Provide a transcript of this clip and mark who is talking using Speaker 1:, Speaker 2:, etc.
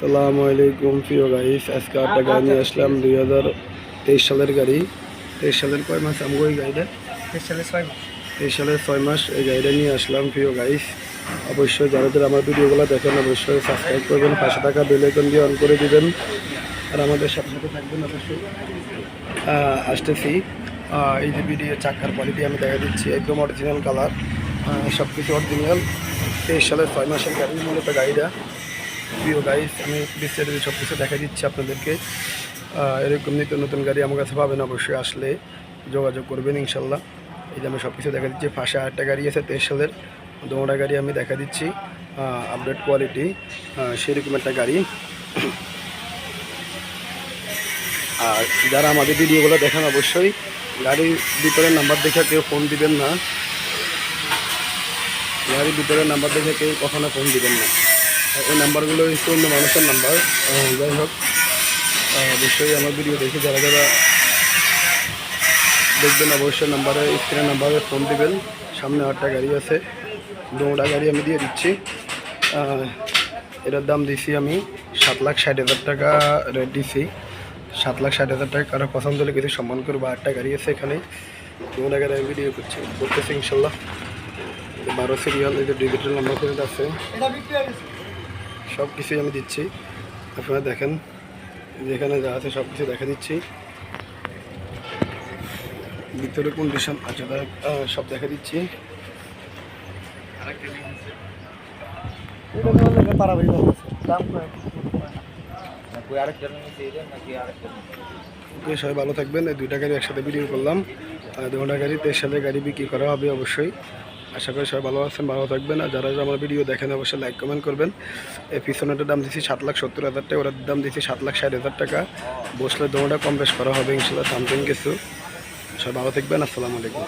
Speaker 1: সালামু আলাইকুম প্রিয় গাইস আজকে একটা গাড়ি নিয়ে আসলাম দুই হাজার তেইশ সালের গাড়ি। তেইশ সালের কয় মাস আমগো এই গাড়িটা? তেইশ সালের ছয় মাস। তেইশ সালের ছয় মাস এই গাড়িটা নিয়ে আসলাম প্রিয় গাইস অবশ্যই যারা যারা আমার ভিডিওগুলো দেখেন অবশ্যই সাবস্ক্রাইব করবেন পাশে টাকা বেলাইকন দিয়ে অন করে দিবেন। আর আমাদের সাথে সাথে থাকবেন অবশ্যই। আসতেছি। এই যে ভিডিও চাকার কোয়ালিটি আমি দেখা দিচ্ছি একদম অরিজিনাল কালার সব কিছু অরিজিনাল তেইশ সালের ছয় মাসের গাড়ি মূলত গাড়িটা। প্রিয় গাইস আমি বিস্তারিত সব কিছু দেখা দিচ্ছি আপনাদেরকে। এরকম নিত্য নতুন গাড়ি আমার কাছে পাবেন অবশ্যই, আসলে যোগাযোগ করবেন ইনশাল্লাহ। এই যে আমি সব কিছু দেখা দিচ্ছি, পাশে আরেকটা গাড়ি আছে তেইশ সালের দোমরা গাড়ি আমি দেখা দিচ্ছি আপডেট কোয়ালিটি সেরকম একটা গাড়ি। আর যারা আমাদের ভিডিওগুলো দেখেন অবশ্যই, গাড়ির ভিতরে নাম্বার দেখে কেউ ফোন দিবেন না। গাড়ির ভিতরে নাম্বার দেখে কেউ কখনো ফোন দিবেন না। এই নাম্বারগুলো হচ্ছে অন্য মানুষের নাম্বার। যাই হোক অবশ্যই আমার ভিডিও দেখে যারা যারা দেখবেন অবশ্যই নাম্বারে স্ক্রিনে নাম্বারে ফোন দিবেন। সামনে আটটা গাড়ি আছে, দোটা গাড়ি আমি দিয়ে দিচ্ছি। এটার দাম দিছি আমি সাত লাখ ষাট হাজার টাকা রেট দিছি। সাত লাখ ষাট হাজার টাকা কারও পছন্দ হলে কিছু সম্মান করব। আটটা গাড়ি আছে এখানে। দোটা গাড়ি আমি ভিডিও করছি, করতেছি ইনশাল্লাহ। বারো সিরিয়াল এই যে ডিজিটাল নাম্বার করে আছে সব কিছুই আমি দিচ্ছি। আপনারা দেখেন যেখানে যা আছে সব কিছু দেখা দিচ্ছি। ভিতরে কন্ডিশন দেখ, সব দেখা দিচ্ছি। ওকে, সবাই ভালো থাকবেন। এই দুইটা গাড়ি একসাথে ভিডিও করলাম। আর দুটা গাড়ি তেইশ সালের গাড়ি বিক্রি করা হবে অবশ্যই। আশা করি সবাই ভালো আছেন, ভালো থাকবেন। আর যারা আমার ভিডিও দেখেন, অবশ্যই লাইক কমেন্ট করবেন। এই পিছনেটার দাম দিচ্ছি সাত লাখ সত্তর হাজার টাকা, ওটার দাম দিচ্ছি সাত লাখ ষাট হাজার টাকা। বসলে দোটা কম বেশ করা হবে, ইনশাল্লাহ সামথিং কিছু। সবাই ভালো থাকবেন, আসসালামু আলাইকুম।